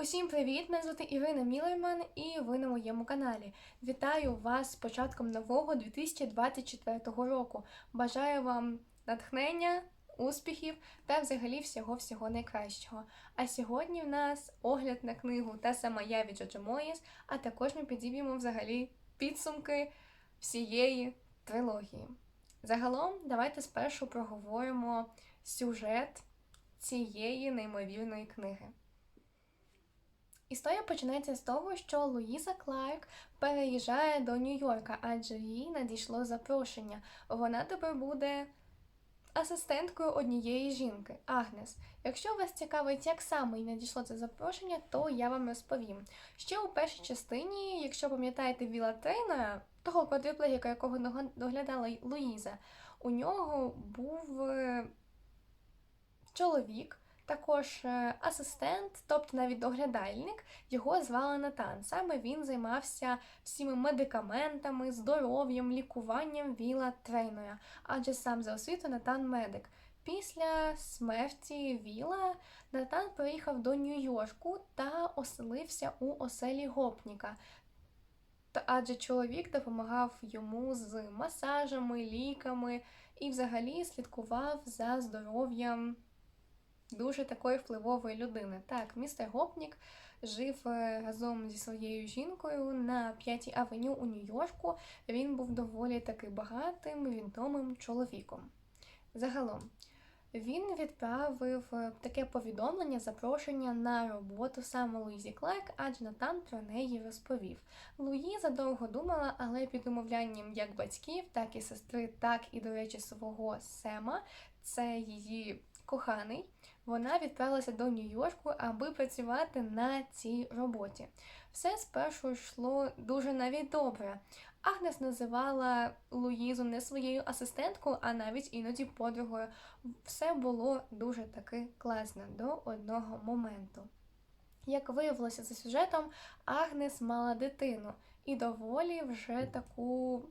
Усім привіт! Мене звати Ірина Мілерман і ви на моєму каналі. Вітаю вас з початком нового 2024 року. Бажаю вам натхнення, успіхів та взагалі всього-всього найкращого. А сьогодні в нас огляд на книгу та сама я від Джоджо Моїс, а також ми підіб'ємо взагалі підсумки всієї трилогії. Загалом, давайте спершу проговоримо сюжет цієї неймовірної книги. Історія починається з того, що Луїза Кларк переїжджає до Нью-Йорка, адже їй надійшло запрошення. Вона тепер буде асистенткою однієї жінки, Агнес. Якщо вас цікавить, як саме їй надійшло це запрошення, то я вам розповім. Ще у першій частині, якщо пам'ятаєте Віла Трейнера, того квадриплегіка, якого доглядала Луїза, у нього був е, чоловік також е, асистент, тобто навіть доглядальник, його звали Натан. Саме він займався всіми медикаментами, здоров'ям, лікуванням Віла Трейнера, адже сам за освіту Натан медик. Після смерті Віла Натан приїхав до Нью-Йорку та оселився у оселі гопніка. Адже чоловік допомагав йому з масажами, ліками і взагалі слідкував за здоров'ям дуже такої впливової людини. Так, містер Гопнік жив е, разом зі своєю жінкою на п'ятій авеню у Нью-Йорку. Він був доволі таки багатим, відомим чоловіком. Загалом. Він відправив е, таке повідомлення, запрошення на роботу саме Луїзі Кларк, адже Натан про неї розповів. Луїза довго думала, але під умовлянням як батьків, так і сестри, так і, до речі, свого Сема, це її коханий, вона відправилася до Нью-Йорку, аби працювати на цій роботі. Все спершу йшло дуже навіть добре. Агнес називала Луїзу не своєю асистенткою, а навіть іноді подругою. Все було дуже таки класно до одного моменту. Як виявилося за сюжетом, Агнес мала дитину і доволі вже таку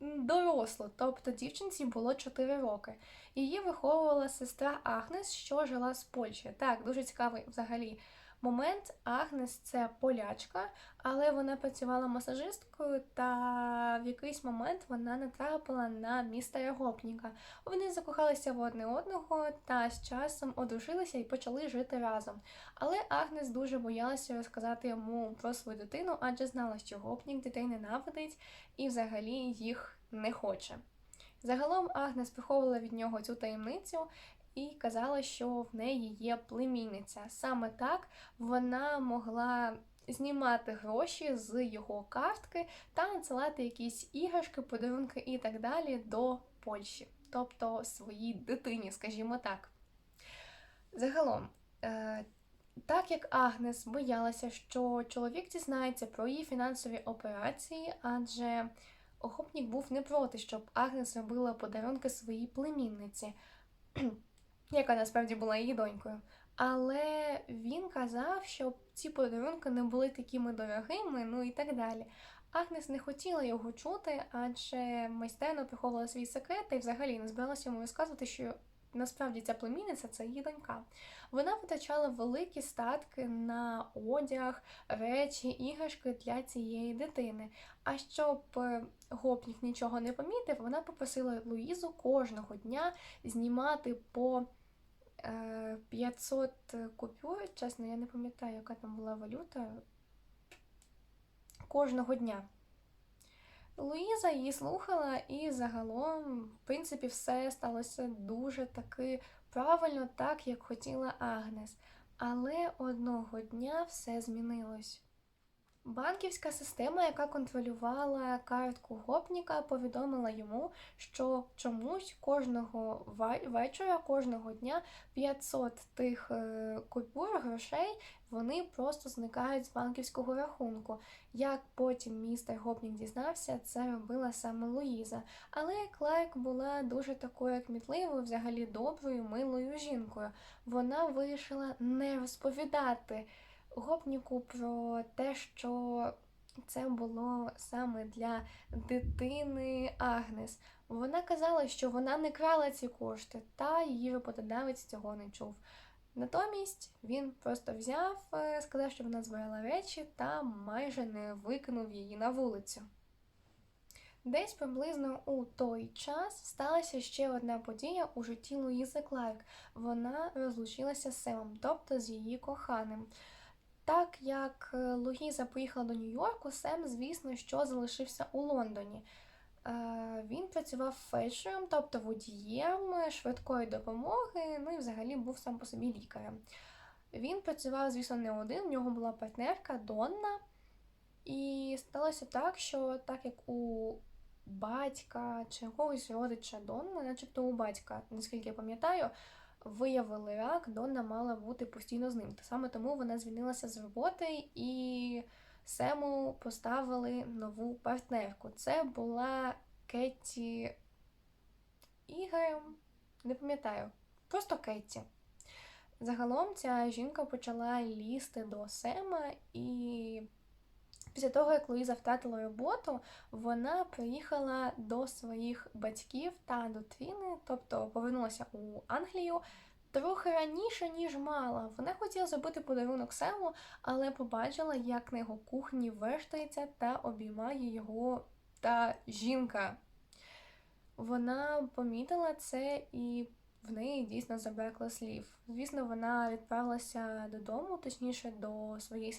дорослу, тобто дівчинці було 4 роки. Її виховувала сестра Агнес, що жила з Польщі. Так, дуже цікавий взагалі момент. Агнес це полячка, але вона працювала масажисткою, та в якийсь момент вона натрапила на містера Гопніка. Вони закохалися в одне одного та з часом одружилися і почали жити разом. Але Агнес дуже боялася розказати йому про свою дитину, адже знала, що гопнік дітей ненавидить і взагалі їх не хоче. Загалом Агнес приховувала від нього цю таємницю і казала, що в неї є племінниця. Саме так вона могла знімати гроші з його картки та надсилати якісь іграшки, подарунки і так далі до Польщі, тобто своїй дитині, скажімо так. Загалом, е, так як Агнес боялася, що чоловік дізнається про її фінансові операції, адже охопник був не проти, щоб Агнес робила подарунки своїй племінниці яка насправді була її донькою. Але він казав, що ці подарунки не були такими дорогими, ну і так далі. Агнес не хотіла його чути, адже майстерно приховувала свій секрет і взагалі не збиралася йому розказувати, що насправді ця племінниця це її донька. Вона витрачала великі статки на одяг, речі, іграшки для цієї дитини. А щоб е, гопнік нічого не помітив, вона попросила Луїзу кожного дня знімати по 500 е, купюр, чесно, я не пам'ятаю, яка там була валюта кожного дня. Луїза її слухала, і загалом, в принципі, все сталося дуже таки правильно, так, як хотіла Агнес. Але одного дня все змінилось. Банківська система, яка контролювала картку гопніка, повідомила йому, що чомусь кожного вечора, кожного дня 500 тих е, купюр грошей вони просто зникають з банківського рахунку. Як потім містер Гопнік дізнався, це робила саме Луїза. Але Клайк була дуже такою кмітливою, взагалі доброю, милою жінкою. Вона вирішила не розповідати гопніку про те, що це було саме для дитини Агнес. Вона казала, що вона не крала ці кошти, та її роботодавець цього не чув. Натомість він просто взяв, е, сказав, що вона збирала речі та майже не викинув її на вулицю. Десь приблизно у той час сталася ще одна подія у житті Луїзи Кларк. Вона розлучилася з Семом, тобто з її коханим. Так як е, Луїза поїхала до Нью-Йорку, Сем, звісно, що залишився у Лондоні. Е, Він працював фельдшером, тобто водієм швидкої допомоги, ну і взагалі був сам по собі лікарем. Він працював, звісно, не один, в нього була партнерка Донна. І сталося так, що так як у батька чи якогось родича Донни, начебто у батька, наскільки я пам'ятаю, виявили рак, Донна мала бути постійно з ним. Та саме тому вона звільнилася з роботи і Сему поставили нову партнерку. Це була Кетті Ігрем, не пам'ятаю, просто Кетті. Загалом ця жінка почала лізти до Сема, і після того, як Луїза втратила роботу, вона приїхала до своїх батьків та до Твіни, тобто повернулася у Англію. Трохи раніше, ніж мала. Вона хотіла зробити подарунок Сему, але побачила, як на його кухні вештається та обіймає його та жінка. Вона помітила це і в неї дійсно забракло слів. Звісно, вона відправилася додому, точніше до своєї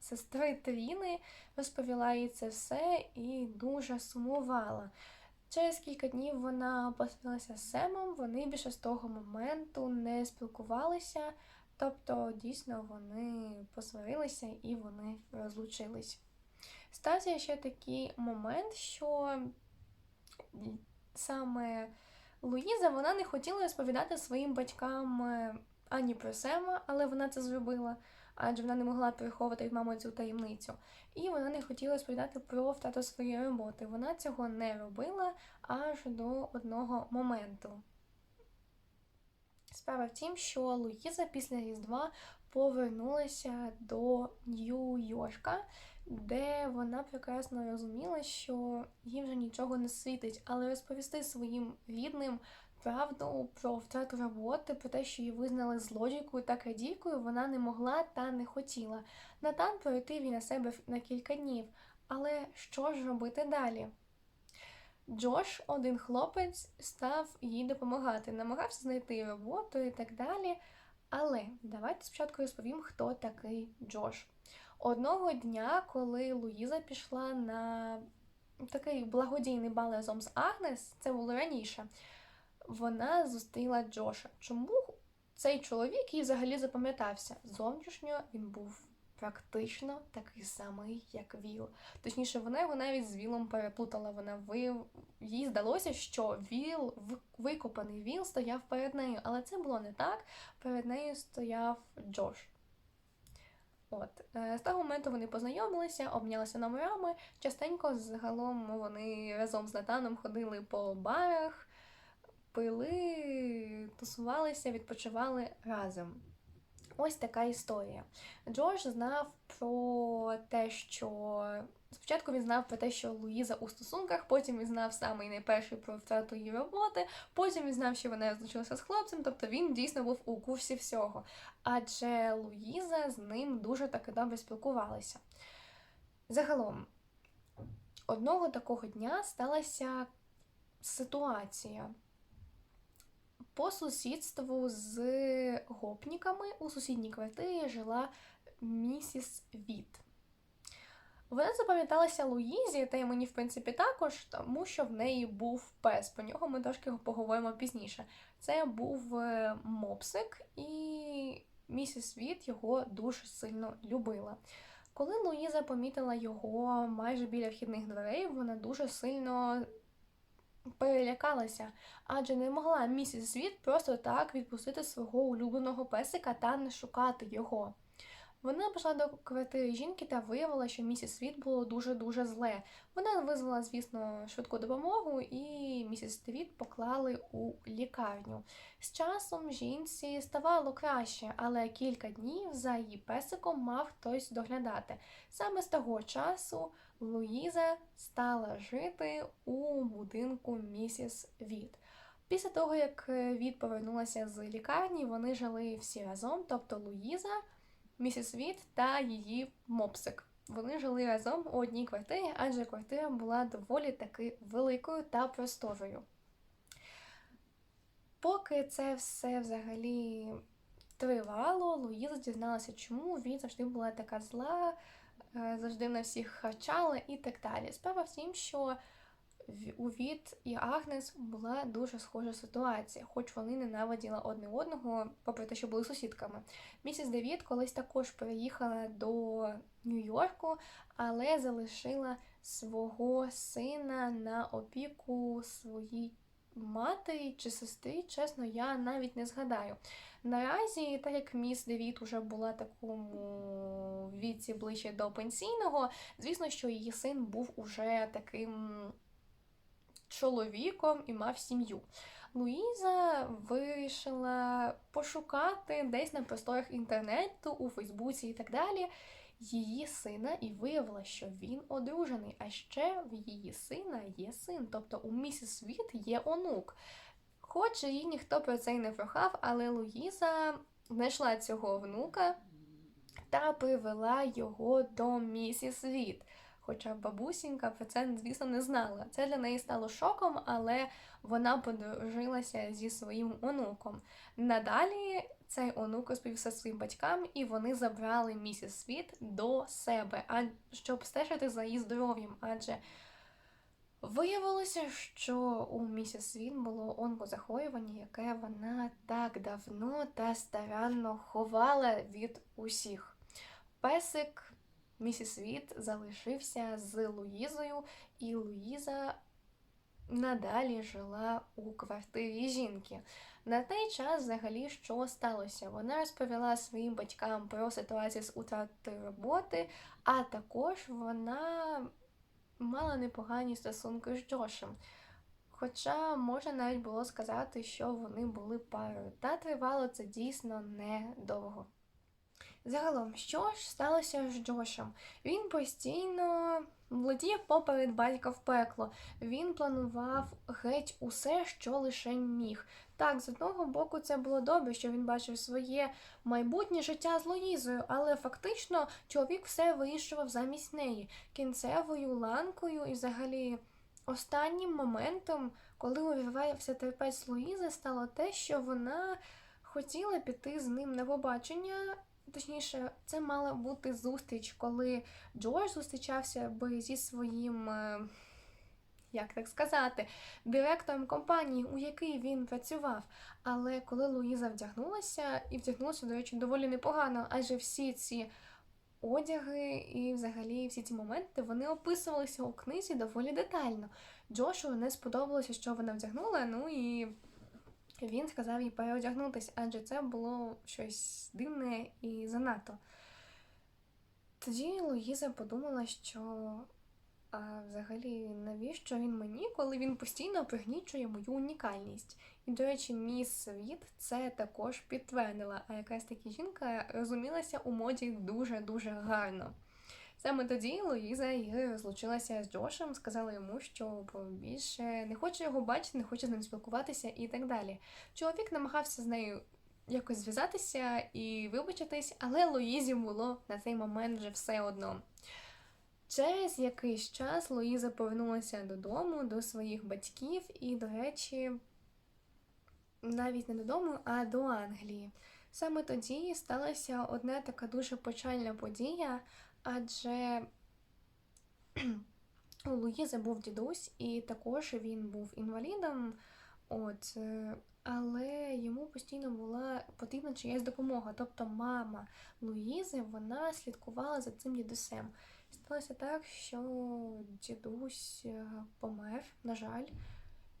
сестри, Тріни, розповіла їй це все і дуже сумувала. Через кілька днів вона посварилася з Семом, вони більше з того моменту не спілкувалися, тобто дійсно вони посварилися і вони розлучились. Стався ще такий момент, що саме Луїза вона не хотіла розповідати своїм батькам е, ані про Сема, але вона це зробила, адже вона не могла приховувати від мами цю таємницю. І вона не хотіла розповідати про втрату своєї роботи. Вона цього не робила аж до одного моменту. Справа в тім, що Луїза після Різдва повернулася до Нью-Йорка, де вона прекрасно розуміла, що їй вже нічого не світить, але розповісти своїм рідним правду про втрату роботи, про те, що її визнали злодійкою та крадійкою, вона не могла та не хотіла. Натан пройти він на себе на кілька днів. Але що ж робити далі? Джош, один хлопець, став їй допомагати, намагався знайти роботу і так далі. Але давайте спочатку розповім, хто такий Джош. Одного дня, коли Луїза пішла на такий благодійний бал з Агнес, це було раніше, вона зустріла Джоша. Чому цей чоловік їй взагалі запам'ятався? Зовнішньо він був практично такий самий, як Віл. Точніше, вона його навіть з Вілом переплутала. Вона ви... Їй здалося, що Віл, викопаний Віл стояв перед нею, але це було не так. Перед нею стояв Джош. От, е, з того моменту вони познайомилися, обнялися номерами. Частенько загалом вони разом з Натаном ходили по барах, пили, тусувалися, відпочивали разом. Ось така історія. Джордж знав про те, що спочатку він знав про те, що Луїза у стосунках, потім він знав саме найперший про втрату її роботи, потім він знав, що вона розлучилася з хлопцем, тобто він дійсно був у курсі всього. Адже Луїза з ним дуже таки добре спілкувалася. Загалом, одного такого дня сталася ситуація по сусідству з гопніками у сусідній квартирі жила місіс Віт. Вона запам'яталася Луїзі, та й мені, в принципі, також, тому що в неї був пес. По нього ми трошки поговоримо пізніше. Це був е, мопсик, і місіс Віт його дуже сильно любила. Коли Луїза помітила його майже біля вхідних дверей, вона дуже сильно перелякалася, адже не могла місіс Світ просто так відпустити свого улюбленого песика та не шукати його. Вона пішла до квартири жінки та виявила, що місіс Світ було дуже-дуже зле. Вона визвала, звісно, швидку допомогу, і місіс Світ поклали у лікарню. З часом жінці ставало краще, але кілька днів за її песиком мав хтось доглядати. Саме з того часу Луїза стала жити у будинку місіс Віт. Після того, як е, Від повернулася з лікарні, вони жили всі разом, тобто Луїза, місіс Від та її мопсик. Вони жили разом у одній квартирі, адже квартира була доволі таки великою та просторою. Поки це все взагалі тривало, Луїза дізналася, чому Від завжди була така зла, завжди на всіх харчала і так далі. Справа в тім, що у Від і Агнес була дуже схожа ситуація, хоч вони ненавиділи одне одного, попри те, що були сусідками. Місіс Девід колись також переїхала до Нью-Йорку, але залишила свого сина на опіку своїй матері чи сестрі, чесно, я навіть не згадаю. Наразі, так як міс Девід уже була такому віці ближче до пенсійного, звісно, що її син був уже таким чоловіком і мав сім'ю. Луїза вирішила пошукати десь на просторах інтернету, у Фейсбуці і так далі її сина і виявила, що він одружений. А ще в її сина є син, тобто у місіс Світ є онук. Хоч її ніхто про це й не прохав, але Луїза знайшла цього внука та привела його до місіс Світ. Хоча бабусінька про це, звісно, не знала. Це для неї стало шоком, але вона подружилася зі своїм онуком. Надалі цей онук розповівся своїм батькам, і вони забрали місіс Світ до себе, а щоб стежити за її здоров'ям. Адже виявилося, що у місіс Світ було онкозахворювання, яке вона так давно та старанно ховала від усіх. Песик місіс Світ залишився з Луїзою, і Луїза надалі жила у квартирі жінки. На той час, взагалі, що сталося? Вона розповіла своїм батькам про ситуацію з утратою роботи, а також вона мала непогані стосунки з Джошем. Хоча можна навіть було сказати, що вони були парою, та тривало це дійсно недовго. Загалом, що ж сталося з Джошем? Він постійно влетів поперед батька в пекло. Він планував геть усе, що лише міг. Так, з одного боку, це було добре, що він бачив своє майбутнє життя з Луїзою, але фактично чоловік все вирішував замість неї. Кінцевою ланкою і взагалі останнім моментом, коли увірвався терпець Луїзи, стало те, що вона хотіла піти з ним на побачення. Точніше, це мала бути зустріч, коли Джордж зустрічався би зі своїм, е, як так сказати, директором компанії, у якій він працював. Але коли Луїза вдягнулася, і вдягнулася, до речі, доволі непогано, адже всі ці одяги і взагалі всі ці моменти вони описувалися у книзі доволі детально. Джошу не сподобалося, що вона вдягнула, ну і він сказав їй переодягнутися, адже це було щось дивне і занадто. Тоді Луїза подумала, що а взагалі навіщо він мені, коли він постійно пригнічує мою унікальність. І, до речі, міс Світ це також підтвердила, а якась таки жінка розумілася у моді дуже-дуже гарно. Саме тоді Луїза і розлучилася з Джошем, сказала йому, що більше не хоче його бачити, не хоче з ним спілкуватися і так далі. Чоловік намагався з нею якось зв'язатися і вибачитись, але Луїзі було на цей момент вже все одно. Через якийсь час Луїза повернулася додому, до своїх батьків, і, до речі, навіть не додому, а до Англії. Саме тоді сталася одна така дуже печальна подія, адже у Луїзи був дідусь, і також він був інвалідом. От, е, але йому постійно була потрібна чиясь допомога. Тобто мама Луїзи вона слідкувала за цим дідусем. Сталося так, що дідусь е, помер, на жаль,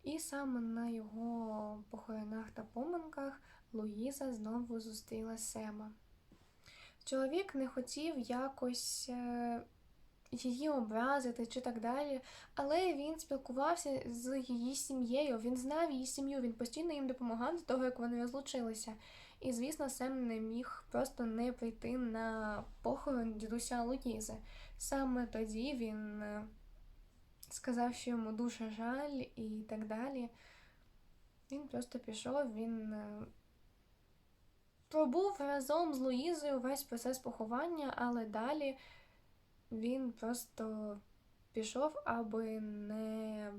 і саме на його похоронах та поминках Луїза знову зустріла Сема. Чоловік не хотів якось е, її образити чи так далі, але він спілкувався з її сім'єю, він знав її сім'ю, він постійно їм допомагав до того, як вони розлучилися. І, звісно, Сем не міг просто не прийти на похорон дідуся Луїзи. Саме тоді він е, сказав, що йому дуже жаль і так далі. Він просто пішов, він е, пробув разом з Луїзою весь процес поховання, але далі він просто пішов, аби не,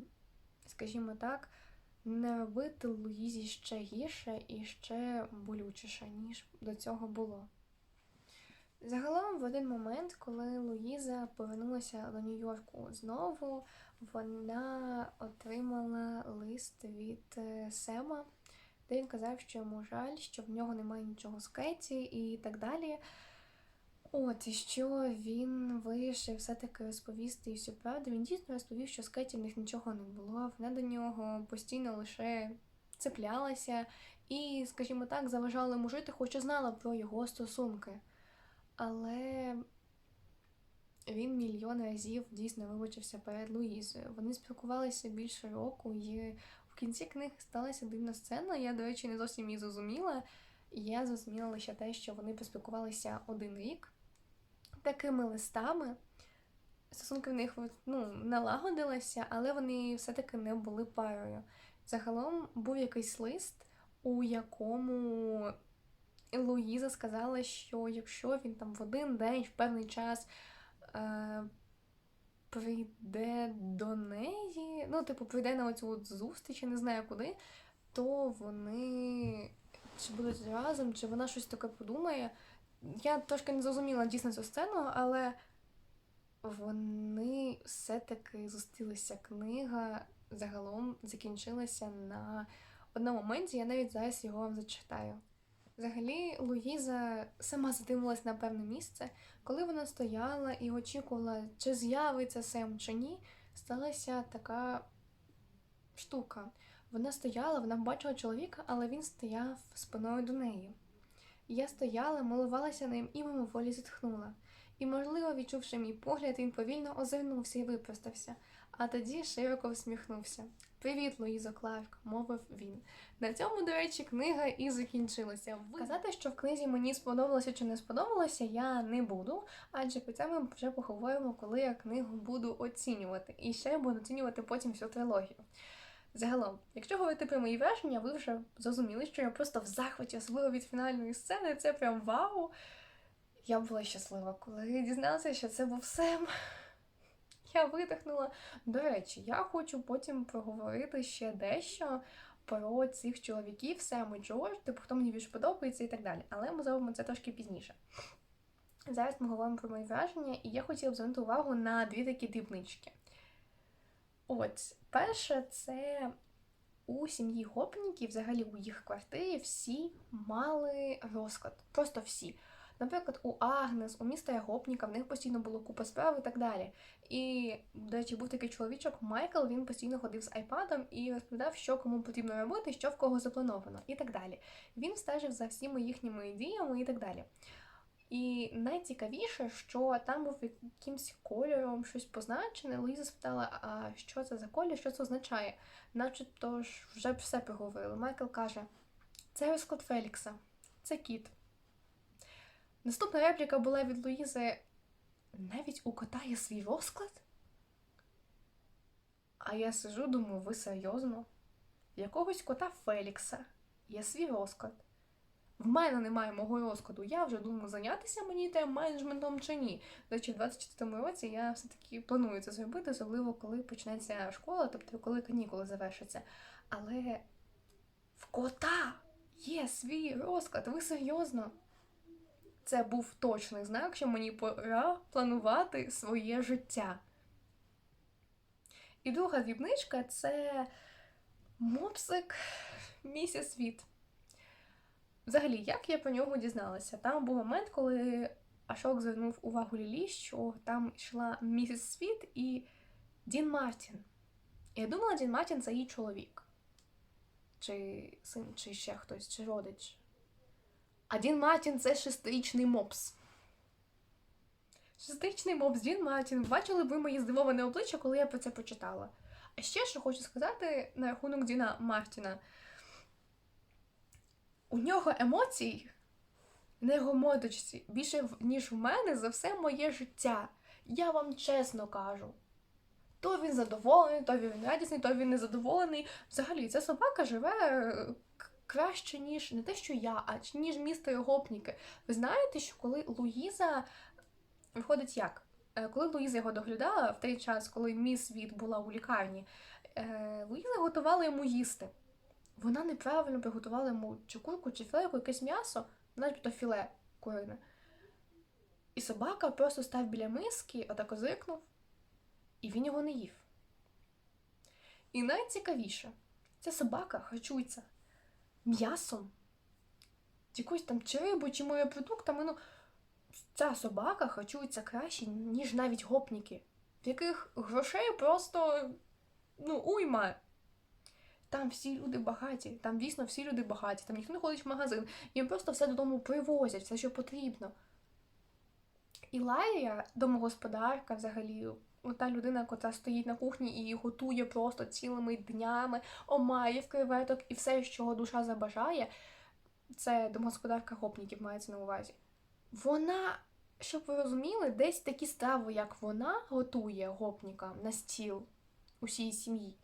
скажімо так, не робити Луїзі ще гірше і ще болючіше, ніж до цього було. Загалом, в один момент, коли Луїза повернулася до Нью-Йорку знову, вона отримала лист від е, Сема, де він казав, що йому жаль, що в нього немає нічого з Кеті і так далі. От, і що він вирішив все-таки розповісти всю правду. Він дійсно розповів, що з Кеті в них нічого не було. Вона до нього постійно лише цеплялася і, скажімо так, заважала йому жити, хоч і знала про його стосунки. Але він мільйон разів дійсно вибачився перед Луїзою. Вони спілкувалися більше року, і кінці книги сталася дивна сцена. Я, до речі, не зовсім її зрозуміла. Я зрозуміла лише те, що вони поспілкувалися один рік такими листами. Стосунки в них ну, налагодилися, але вони все-таки не були парою. Загалом був якийсь лист, у якому Луїза сказала, що якщо він там в один день, в певний час е, прийде до неї, ну, типу, прийде на оцю от зустріч, не знаю куди, то вони чи будуть разом, чи вона щось таке подумає. Я трошки не зрозуміла дійсно цю сцену, але вони все-таки зустрілися. Книга загалом закінчилася на одному моменті. Я навіть зараз його вам зачитаю. Взагалі, Луїза сама задивилась на певне місце, коли вона стояла і очікувала, чи з'явиться Сем чи ні, сталася така штука. Вона стояла, вона бачила чоловіка, але він стояв спиною до неї. Я стояла, милувалася ним і мимоволі зітхнула. І, можливо, відчувши мій погляд, він повільно озирнувся і випростався, а тоді широко всміхнувся. Привіт, Луїзо Кларк, мовив він. На цьому, до речі, книга і закінчилася. Казати, що в книзі мені сподобалося чи не сподобалося, я не буду, адже про це ми вже поговоримо, коли я книгу буду оцінювати. І ще я буду оцінювати потім всю трилогію. Загалом, якщо говорити про мої враження, ви вже зрозуміли, що я просто в захваті, особливо від фінальної сцени, це прям вау. Я була щаслива, коли дізналася, що це був Сем. Я видихнула. До речі, я хочу потім проговорити ще дещо про цих чоловіків, Сем і Джордж, типу, хто мені більше подобається і так далі. Але ми зробимо це трошки пізніше. Зараз ми говоримо про мої враження, і я хотіла б звернути увагу на дві такі дрібнички. От, перше, це у сім'ї гопніків, взагалі у їх квартирі, всі мали розклад. Просто всі. Наприклад, у Агнес, у містера Гопніка, в них постійно було купа справ і так далі. І, до речі, був такий чоловічок Майкл, він постійно ходив з айпадом і розповідав, що кому потрібно робити, що в кого заплановано, і так далі. Він стежив за всіми їхніми діями і так далі. І найцікавіше, що там був якимсь кольором щось позначене. Луїза спитала, а що це за колір, що це означає? Начебто ж вже все проговорили. Майкл каже: це розклад Фелікса, це кіт. Наступна репліка була від Луїзи: навіть у кота є свій розклад? А я сижу, думаю, ви серйозно? В якогось кота Фелікса є свій розклад. В мене немає мого розкладу. Я вже думаю, зайнятися мені тим менеджментом чи ні. До речі, в 24-му році я все-таки планую це зробити, особливо коли почнеться школа, тобто коли канікули завершаться. Але в кота є свій розклад. Ви серйозно? Це був точний знак, що мені пора планувати своє життя. І друга дрібничка це мопсик місіс Світ. Взагалі, як я про нього дізналася? Там був момент, коли Ашок звернув увагу Лілі, що там йшла місіс Світ і Дін Мартін. Я думала, Дін Мартін це її чоловік, чи син, чи ще хтось, чи родич. А Дін Мартін це шестирічний мопс. Шестирічний мопс Дін Мартін. Бачили ви мої здивоване обличчя, коли я про це почитала. А ще що хочу сказати на рахунок Діна Мартіна. У нього емоцій на його модочці більше, ніж в мене за все моє життя. Я вам чесно кажу. То він задоволений, то він радісний, то він незадоволений. Взагалі, ця собака живе е, краще, ніж не те, що я, а ніж містер Гопніки. Ви знаєте, що коли Луїза виходить як? Е, Коли Луїза його доглядала в той час, коли міс Світ була у лікарні, е, Луїза готувала йому їсти. Вона неправильно приготувала йому чи курку, чи філе, якесь м'ясо, начебто філе курине. І собака просто став біля миски, отак озиркнув, і він його не їв. І найцікавіше, ця собака харчується м'ясом, якоюсь там чи рибою, чи морепродуктами. Ну, ця собака харчується краще, ніж навіть гопніки, в яких грошей просто ну, уйма. Там всі люди багаті, там дійсно всі люди багаті, там ніхто не ходить в магазин, їм просто все додому привозять, все, що потрібно. І Ларія, домогосподарка, взагалі, та людина, яка стоїть на кухні і готує просто цілими днями омаїв, креветок і все, що душа забажає, це домогосподарка гопніків мається на увазі. Вона, щоб ви розуміли, десь такі страви, як вона готує гопнікам на стіл усій сім'ї.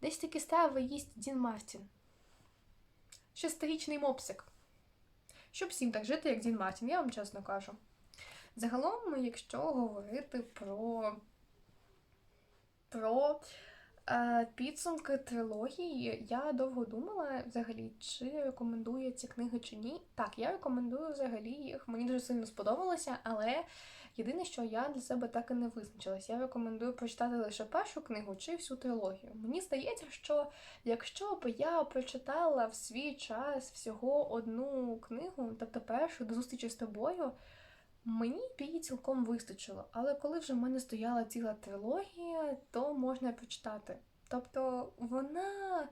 Десь такі страви їсть Дін Мартін. Шестирічний мопсик. Щоб всім так жити, як Дін Мартін, я вам чесно кажу. Загалом, якщо говорити про, про е, підсумки трилогії, я довго думала взагалі, чи рекомендую ці книги чи ні. Так, я рекомендую взагалі їх. Мені дуже сильно сподобалося, але єдине, що я для себе так і не визначилась. Я рекомендую прочитати лише першу книгу чи всю трилогію. Мені здається, що якщо б я прочитала в свій час всього одну книгу, тобто першу до зустрічі з тобою. Мені її цілком вистачило, але коли вже в мене стояла ціла трилогія, то можна прочитати. Тобто вона,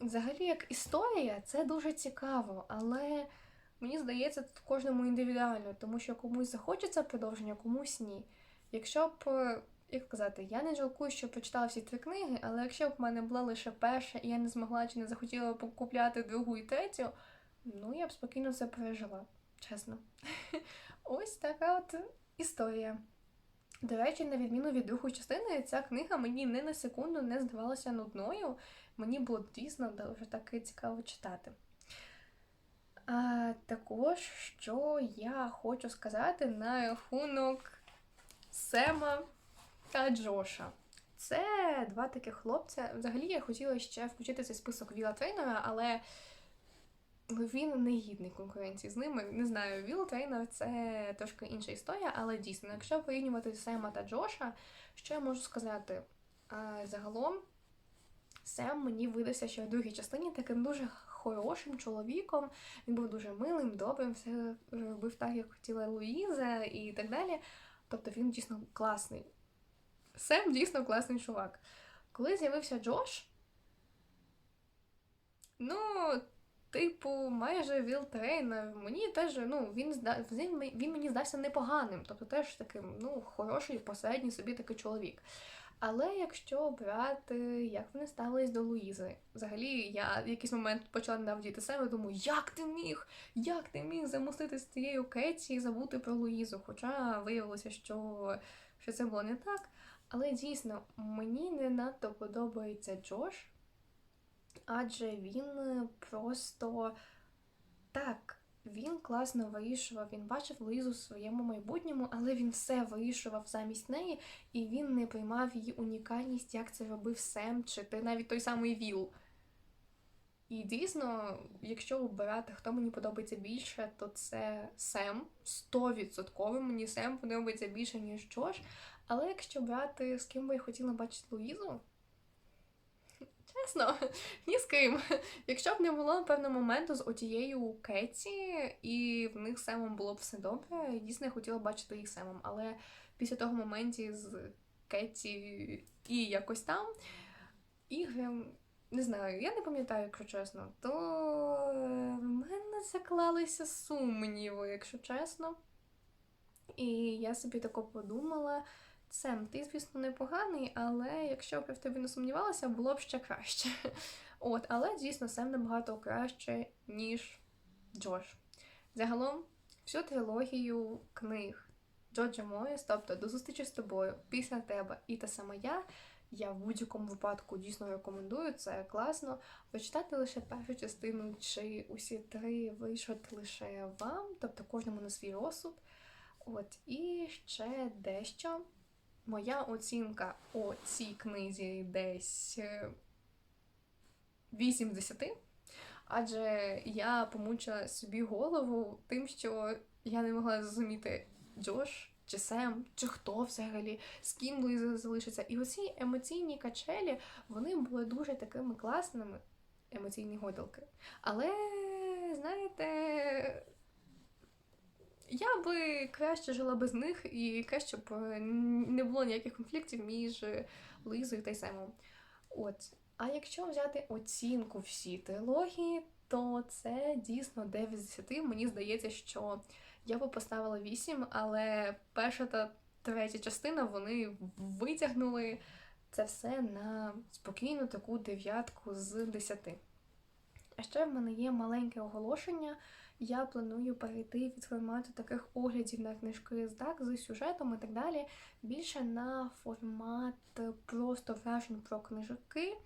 взагалі, як історія, це дуже цікаво, але мені здається, тут кожному індивідуально, тому що комусь захочеться продовження, комусь ні. Якщо б, е, як сказати, я не жалкую, що прочитала всі три книги, але якщо б в мене була лише перша, і я не змогла чи не захотіла б купляти другу і третю, ну я б спокійно це пережила, чесно. Ось така от історія. До речі, на відміну від другої частини, ця книга мені не на секунду не здавалася нудною. Мені було дійсно дуже таки цікаво читати. А, також, що я хочу сказати на рахунок Сема та Джоша. Це два таких хлопця. Взагалі я хотіла ще включити цей список Віла Трейнера, але він не гідний конкуренції з ними. Не знаю, Віл Трейнер це трошки інша історія, але дійсно, якщо порівнювати Сема та Джоша, що я можу сказати? А, загалом, Сем мені видався, що в другій частині таким дуже хорошим чоловіком. Він був дуже милим, добрим, все робив так, як хотіла Луїза і так далі. Тобто він дійсно класний. Сем дійсно класний чувак. Коли з'явився Джош, ну, типу, майже Віл Трейнер, мені теж, ну, він, зда... він, мені здався непоганим, тобто теж таким, ну, хороший, посередній собі такий чоловік. Але якщо брати, як вони ставились до Луїзи, взагалі я в якийсь момент почала ненавидіти себе, думаю, як ти міг? Як ти міг замостити з цією Кеті і забути про Луїзу? Хоча виявилося, що, що це було не так. Але дійсно, мені не надто подобається Джош, адже він просто так. Він класно вирішував, він бачив Луїзу в своєму майбутньому, але він все вирішував замість неї, і він не приймав її унікальність, як це робив Сем, чи ти навіть той самий Віл. І дійсно, якщо обирати, хто мені подобається більше, то це Сем. 100% мені Сем подобається більше, ніж Джош. Але якщо брати, з ким би я хотіла бачити Луїзу, чесно, ні з ким. Якщо б не було певного моменту з отією Кеті, і в них Семом було б все добре, я дійсно я хотіла бачити їх Семом. Але після того моменту з Кеті і якось там ігри, не знаю, я не пам'ятаю, якщо чесно, то в мене заклалися сумніви, якщо чесно. І я собі тако подумала. Сем, ти, звісно, непоганий, але якщо б я в тебе не сумнівалася, було б ще краще. От, але дійсно Сем набагато краще, ніж Джош. Загалом, всю трилогію книг Джоджо Моїс, тобто до зустрічі з тобою, після тебе і та сама я. Я в будь-якому випадку дійсно рекомендую, це класно. Почитати лише першу частину, чи усі три вийшуть лише вам, тобто кожному на свій розсуд. От і ще дещо. Моя оцінка у цій книзі десь е, 8 з 10. Адже я помучила собі голову тим, що я не могла зрозуміти Джош чи Сем, чи хто взагалі, з ким Луїза залишиться. І оці емоційні качелі вони були дуже такими класними, емоційні гойдалки. Але, знаєте, я би краще жила без них і краще б е, не було ніяких конфліктів між Луїзою та Семом. От. А якщо взяти оцінку всій трилогії, то це дійсно 9 з 10. Мені здається, що я би поставила 8, але перша та третя частина вони витягнули це все на спокійну таку дев'ятку з 10. А ще в мене є маленьке оголошення. Я планую перейти від формату таких оглядів на книжки з так, з сюжетом і так далі, більше на формат просто вражень про книжки.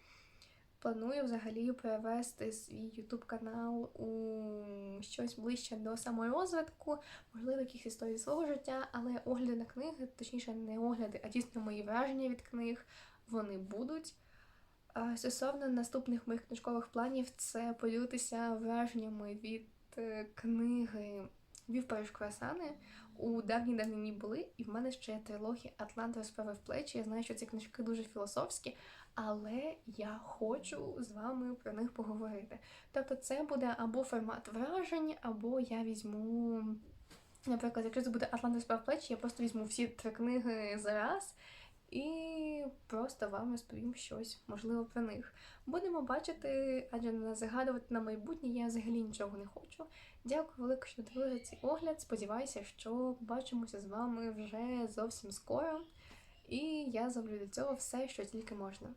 Планую взагалі перевести свій YouTube канал у щось ближче до саморозвитку, можливо, якихось історій свого життя, але огляди на книги, точніше, не огляди, а дійсно мої враження від книг, вони будуть. Стосовно наступних моїх книжкових планів, це поділитися враженнями від е, книги Вівпариш Круасани. У давній давнині були, і в мене ще є трилогія Атлант розправив плечі. Я знаю, що ці книжки дуже філософські, але я хочу з вами про них поговорити. Тобто, це буде або формат вражень, або я візьму. Наприклад, якщо це буде Атлант розправив плечі, я просто візьму всі три книги зараз і просто вам розповім щось, можливо, про них. Будемо бачити, адже не загадувати на майбутнє я взагалі нічого не хочу. Дякую велике, що дивилися цей огляд. Сподіваюся, що побачимося з вами вже зовсім скоро. І я зроблю для цього все, що тільки можна.